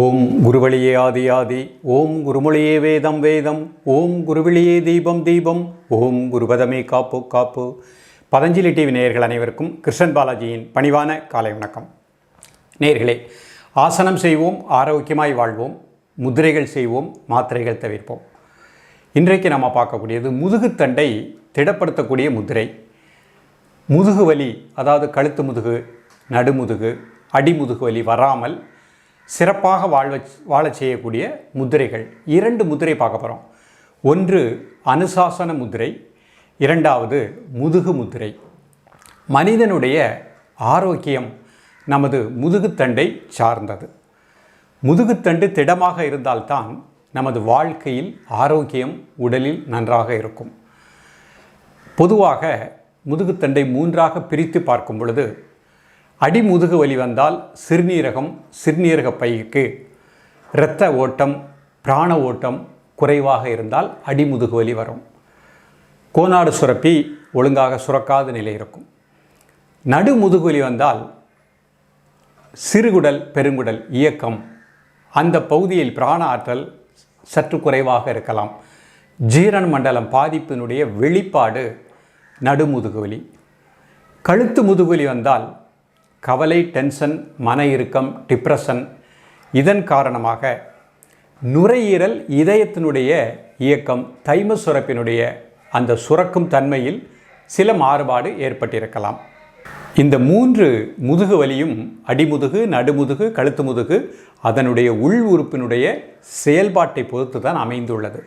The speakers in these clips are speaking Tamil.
ஓம் குருவழியே ஆதி ஆதி ஓம் குருமொழியே வேதம் வேதம் ஓம் குருவழியே தீபம் தீபம் ஓம் குருபதமே காப்பு காப்பு. பதஞ்சலி டிவி நேயர்கள் அனைவருக்கும் கிருஷ்ணன் பாலாஜியின் பணிவான காலை வணக்கம். நேர்களே ஆசனம் செய்வோம் ஆரோக்கியமாய் வாழ்வோம் முதிரைகள் செய்வோம் மாத்திரைகள் தவிர்ப்போம். இன்றைக்கு நம்ம பார்க்கக்கூடியது முதுகுத்தண்டை திடப்படுத்தக்கூடிய முதிரை. முதுகு வலி அதாவது கழுத்து முதுகு நடுமுதுகு அடிமுதுகு வலி வராமல் சிறப்பாக வாழ்வ வாழச் செய்யக்கூடிய முதிரைகள். இரண்டு முதிரை பார்க்க போகிறோம் ஒன்று அனுசாசன முதிரை இரண்டாவது முதுகு முதிரை. மனிதனுடைய ஆரோக்கியம் நமது முதுகுத்தண்டை சார்ந்தது. முதுகுத்தண்டு திடமாக இருந்தால்தான் நமது வாழ்க்கையில் ஆரோக்கியம் உடலில் நன்றாக இருக்கும். பொதுவாக முதுகுத்தண்டை மூன்றாக பிரித்து பார்க்கும் பொழுது அடிமுதுகு வலி வந்தால் சிறுநீரகம் சிறுநீரக பைக்கு. இரத்த ஓட்டம் பிராண ஓட்டம் குறைவாக இருந்தால் அடிமுதுகு வலி வரும். கோனாடு சுரப்பி ஒழுங்காக சுரக்காத நிலை இருக்கும். நடுமுதுகு வலி வந்தால் சிறுகுடல் பெருங்குடல் இயக்கம். அந்த பகுதியில் பிராண ஆற்றல் சற்று குறைவாக இருக்கலாம். ஜீரண மண்டலம் பாதிப்பினுடைய வெளிப்பாடு நடுமுதுகு வலி. கழுத்து முதுகுவலி வந்தால் கவலை டென்ஷன் மன இறுக்கம் டிப்ரெஷன் இதன் காரணமாக நுரையீரல் இதயத்தினுடைய இயக்கம் தைம சுரப்பினுடைய அந்த சுரக்கும் தன்மையில் சில மாறுபாடு ஏற்பட்டிருக்கலாம். இந்த மூன்று முதுகு வலியும் அடிமுதுகு நடுமுதுகு கழுத்து முதுகு அதனுடைய உள் உறுப்பினுடைய செயல்பாட்டை பொறுத்து தான் அமைந்துள்ளது.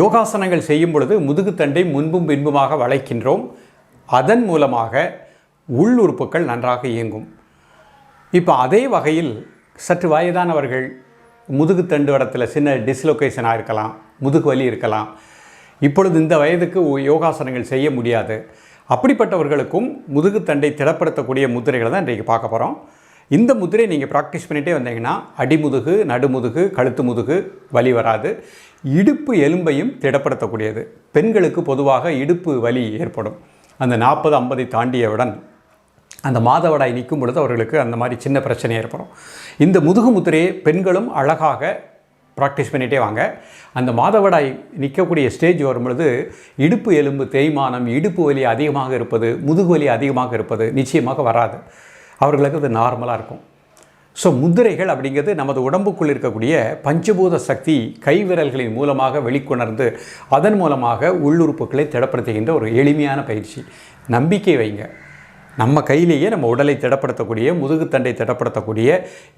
யோகாசனங்கள் செய்யும் பொழுது முதுகுத்தண்டை முன்பும் பின்புமாக வளைக்கின்றோம். அதன் மூலமாக உள் உறுப்புகள் நன்றாக இயங்கும். இப்போ அதே வகையில் சற்று வயதானவர்கள் முதுகுத்தண்டு இடத்துல சின்ன டிஸ்லொகேஷனாக இருக்கலாம் முதுகு வலி இருக்கலாம். இப்பொழுது இந்த வயதுக்கு யோகாசனங்கள் செய்ய முடியாது. அப்படிப்பட்டவர்களுக்கும் முதுகுத்தண்டை திடப்படுத்தக்கூடிய முதிரைகளை தான் இன்றைக்கு பார்க்க போகிறோம் இந்த முதிரை நீங்கள் ப்ராக்டிஸ் பண்ணிகிட்டே வந்தீங்கன்னா அடிமுதுகு நடுமுதுகு கழுத்து முதுகு வலி வராது. இடுப்பு எலும்பையும் திடப்படுத்தக்கூடியது. பெண்களுக்கு பொதுவாக இடுப்பு வலி ஏற்படும். அந்த நாற்பது ஐம்பதை தாண்டியவுடன் அந்த மாதவிடாய் நிற்கும் பொழுது அவர்களுக்கு அந்த மாதிரி சின்ன பிரச்சனை ஏற்படும். இந்த முதுகு முத்திரையை பெண்களும் அழகாக ப்ராக்டிஸ் பண்ணிகிட்டே வாங்க. அந்த மாதவிடாய் நிற்கக்கூடிய ஸ்டேஜ் வரும் பொழுது இடுப்பு எலும்பு தேய்மானம் இடுப்பு வலி அதிகமாக இருப்பது முதுகு வலி அதிகமாக இருப்பது நிச்சயமாக வராது. அவர்களுக்கு அது நார்மலாக இருக்கும். ஸோ முதிரைகள் அப்படிங்கிறது நமது உடம்புக்குள் இருக்கக்கூடிய பஞ்சபூத சக்தி கைவிரல்களின் மூலமாக வெளிக்கொணர்ந்து அதன் மூலமாக உள்ளுறுப்புகளை திடப்படுத்துகின்ற ஒரு எளிமையான பயிற்சி. நம்பிக்கை வைங்க. நம்ம கையிலேயே நம்ம உடலை திடப்படுத்தக்கூடிய முதுகுத்தண்டை திடப்படுத்தக்கூடிய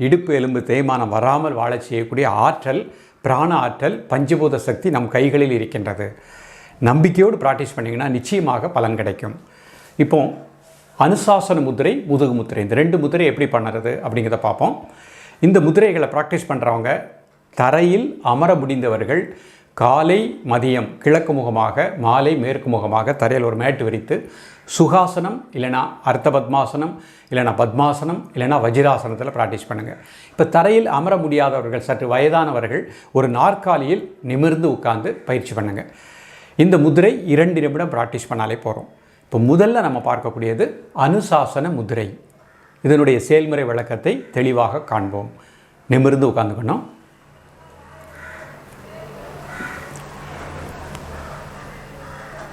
இடுப்பு எலும்பு தேய்மானம் வராமல் வாழச் செய்யக்கூடிய ஆற்றல் பிராண ஆற்றல் பஞ்சபூத சக்தி நம் கைகளில் இருக்கின்றது. நம்பிக்கையோடு ப்ராக்டிஸ் பண்ணிங்கன்னா நிச்சயமாக பலன் கிடைக்கும். இப்போ அனுசாசன முதிரை முதுகு முத்திரை. இந்த ரெண்டு முதிரை எப்படி பண்ணுறது அப்படிங்கிறத பார்ப்போம். இந்த முதிரைகளை ப்ராக்டிஸ் பண்ணுறவங்க தரையில் அமர முடிந்தவர்கள் காலை மதியம் கிழக்கு முகமாக மாலை மேற்கு முகமாக தரையில் ஒரு மேட்டு விரித்து சுகாசனம் இல்லைனா அர்த்த பத்மாசனம் இல்லைனா பத்மாசனம் இல்லைனா வஜிராசனத்தில் ப்ராக்டிஸ் பண்ணுங்கள் இப்போ தரையில் அமர முடியாதவர்கள் சற்று வயதானவர்கள் ஒரு நாற்காலியில் நிமிர்ந்து உட்கார்ந்து பயிற்சி பண்ணுங்கள் இந்த முதிரை இரண்டு நிமிடம் ப்ராக்டிஸ் பண்ணாலே போகிறோம் இப்போ முதல்ல நம்ம பார்க்கக்கூடியது அனுசாசன முதிரை. இதனுடைய செயல்முறை விளக்கத்தை தெளிவாக காண்போம். நிமிர்ந்து உட்காந்துக்கணும்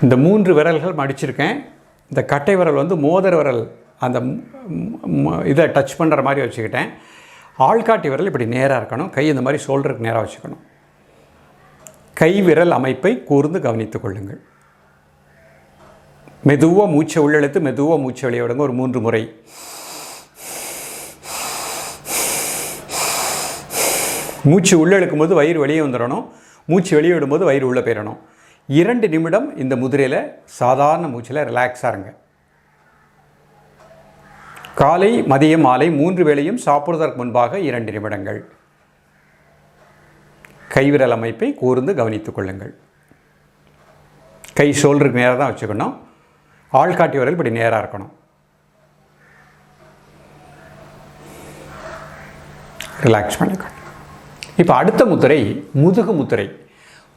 இந்த மூன்று விரல்கள் மடிச்சிருக்கேன். இந்த கட்டை விரல் வந்து மோதிர விரல் அந்த இதை டச் பண்ணுற மாதிரி வச்சுக்கிட்டேன். ஆள்காட்டி விரல் இப்படி நேராக இருக்கணும். கை இந்த மாதிரி ஷோல்டருக்கு நேராக வச்சுக்கணும். கை விரல் அமைப்பை கூர்ந்து கவனித்துக் கொள்ளுங்கள். மெதுவாக மூச்சை உள்ளெழுத்து மெதுவாக மூச்சை வெளியே விடுங்க. ஒரு மூன்று முறை. மூச்சு உள்ளெழுக்கும் போது வயிறு வெளியே வந்துடணும். மூச்சு வெளியே விடும்போது வயிறு உள்ளே போயிடணும். இரண்டு நிமிடம் இந்த முதிரையில் சாதாரண மூச்சில் ரிலாக்ஸாக இருங்க. காலை மதியம் மாலை மூன்று வேளையும் சாப்பிடுவதற்கு முன்பாக இரண்டு நிமிடங்கள். கைவிரல் அமைப்பை கூர்ந்து கவனித்துக் கொள்ளுங்கள். கை ஷோல்டருக்கு நேராக தான் வச்சுக்கணும். ஆள்காட்டி வரல் இப்படி நேராக இருக்கணும். ரிலாக்ஸ் பண்ணிக்கணும் இப்போ அடுத்த முத்திரை முதுகு முத்திரை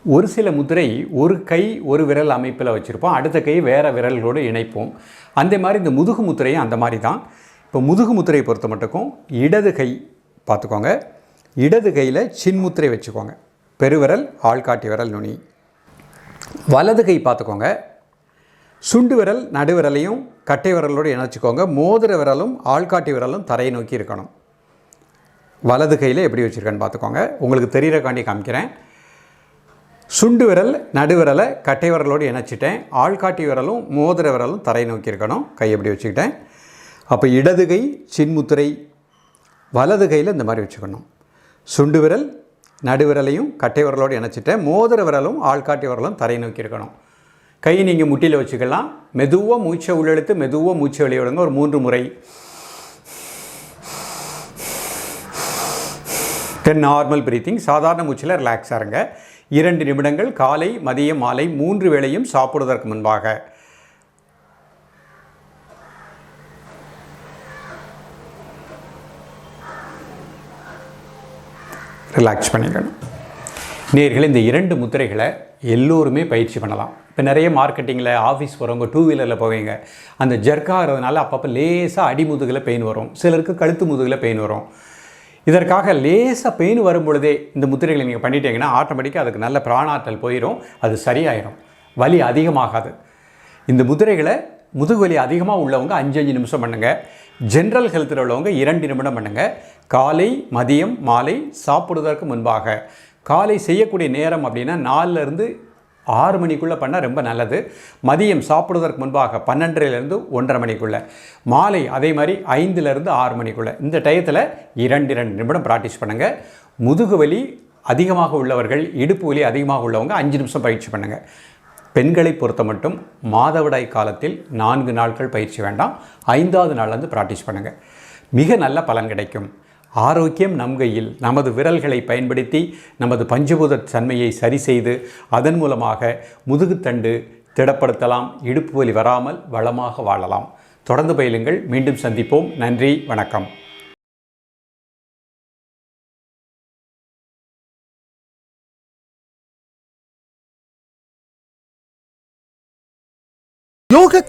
ஒரு சில முதிரை ஒரு கை ஒரு விரல் அமைப்பில் வச்சுருப்போம். அடுத்த கை வேறு விரல்களோடு இணைப்போம். அந்த மாதிரி இந்த முதுகு முத்திரையும் அந்த மாதிரி தான். இப்போ முதுகு முத்திரையை பொறுத்த மட்டுக்கும் இடது கை பார்த்துக்கோங்க. இடது கையில் சின்முத்திரை வச்சுக்கோங்க. பெருவிரல் ஆள்காட்டி விரல் நுனி. வலது கை பார்த்துக்கோங்க. சுண்டு விரல் நடுவிரலையும் கட்டை விரலோடு இணைச்சிக்கோங்க. மோதிர விரலும் ஆள்காட்டி விரலும் தரையை நோக்கி இருக்கணும். வலது கையில் எப்படி வச்சுருக்கேன்னு பார்த்துக்கோங்க. உங்களுக்கு தெரிகிற காண்டி காமிக்கிறேன். சுண்டு விரல் நடுவிரலை கட்டை விரலோடு இணைச்சிட்டேன். ஆள்காட்டி விரலும் மோதிர விரலும் தரை நோக்கி இருக்கணும். கை எப்படி வச்சுக்கிட்டேன். அப்போ இடது கை சின்முத்திரை வலது கையில் இந்த மாதிரி வச்சுக்கணும். சுண்டு விரல் நடுவிரலையும் கட்டை விரலோடு இணைச்சிட்டேன். மோதிர விரலும் ஆள்காட்டி விரலும் தரை நோக்கி இருக்கணும். கை நீங்கள் முட்டியில் வச்சுக்கலாம். மெதுவாக மூச்சை உள்ளெழுத்து மெதுவாக மூச்சை வெளியே விடுங்க. ஒரு மூன்று முறை. தென் நார்மல் பிரீத்திங் சாதாரண மூச்சில் ரிலாக்ஸாக இருங்க. இரண்டு நிமிடங்கள் காலை மதியம் மாலை மூன்று வேளையும் சாப்பிடுவதற்கு முன்பாக. ரிலாக்ஸ் பண்ணிக்கணும். நேர்கள் இந்த இரண்டு முத்திரைகளை எல்லோருமே பயிற்சி பண்ணலாம். இப்போ நிறைய மார்க்கெட்டிங்கில் ஆஃபீஸ் போகிறவங்க டூ வீலரில் போவீங்க. அந்த ஜர்க்காகிறதுனால அப்பப்போ லேசாக அடி முதுகில் பெயின் வரும். சிலருக்கு கழுத்து முதுகில் பெயின் வரும். இதற்காக லேசாக பெயின் வரும்பொழுதே இந்த முத்திரைகளை நீங்கள் பண்ணிட்டீங்கன்னா ஆட்டோமேட்டிக்காக அதுக்கு நல்ல பிராணாற்றல் போயிடும் அது சரியாயிரும். வலி அதிகமாகாது. இந்த முதிரைகளை முதுகுவலி அதிகமாக உள்ளவங்க அஞ்சு அஞ்சு நிமிஷம் பண்ணுங்கள் ஜென்ரல் ஹெல்த்தில் உள்ளவங்க இரண்டு நிமிடம் பண்ணுங்கள் காலை மதியம் மாலை சாப்பிடுவதற்கு முன்பாக. காலை செய்யக்கூடிய நேரம் அப்படின்னா நாலுலேருந்து ஆறு மணிக்குள்ளே பண்ணால் ரொம்ப நல்லது. மதியம் சாப்பிடுவதற்கு முன்பாக பன்னெண்டரைலேருந்து ஒன்றரை மணிக்குள்ளே. மாலை அதே மாதிரி ஐந்துலேருந்து ஆறு மணிக்குள்ளே. இந்த டயத்தில் இரண்டு இரண்டு நிமிடம் ப்ராக்டிஸ் பண்ணுங்கள் முதுகு வலி அதிகமாக உள்ளவர்கள் இடுப்பு வலி அதிகமாக உள்ளவங்க அஞ்சு நிமிஷம் பயிற்சி பண்ணுங்கள் பெண்களை பொறுத்த மட்டும் மாதவிடாய் காலத்தில் நான்கு நாட்கள் பயிற்சி வேண்டாம். ஐந்தாவது நாள்லேருந்து ப்ராக்டிஸ் பண்ணுங்கள் மிக நல்ல பலன் கிடைக்கும். ஆரோக்கியம் நம் கையில். நமது விரல்களை பயன்படுத்தி நமது பஞ்சபூத தன்மையை சரி செய்து அதன் மூலமாக முதுகுத்தண்டு திடப்படுத்தலாம் இடுப்பு வலி வராமல் வளமாக வாழலாம். தொடர்ந்து பயிலுங்கள். மீண்டும் சந்திப்போம். நன்றி. வணக்கம்.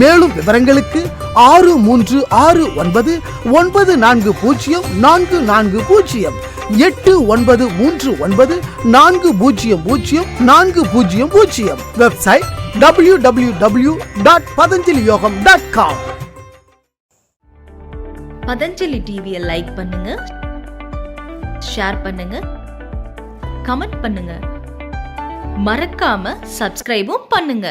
மேலும் விவரங்களுக்கு ஆறு மூன்று ஆறு ஒன்பது ஒன்பது நான்கு பூஜ்ஜியம் நான்கு நான்கு பூஜ்ஜியம் எட்டு ஒன்பது மூன்று ஒன்பது நான்கு பூஜ்ஜியம் பூஜ்ஜியம் நான்கு பூஜ்ஜியம் பூஜ்ஜியம். Website W W W dot Patanjali yogam dot com Patanjali டிவியை லைக் பண்ணுங்க ஷேர் பண்ணுங்க கமெண்ட் பண்ணுங்க. மறக்காம சப்ஸ்கிரைபும் பண்ணுங்க.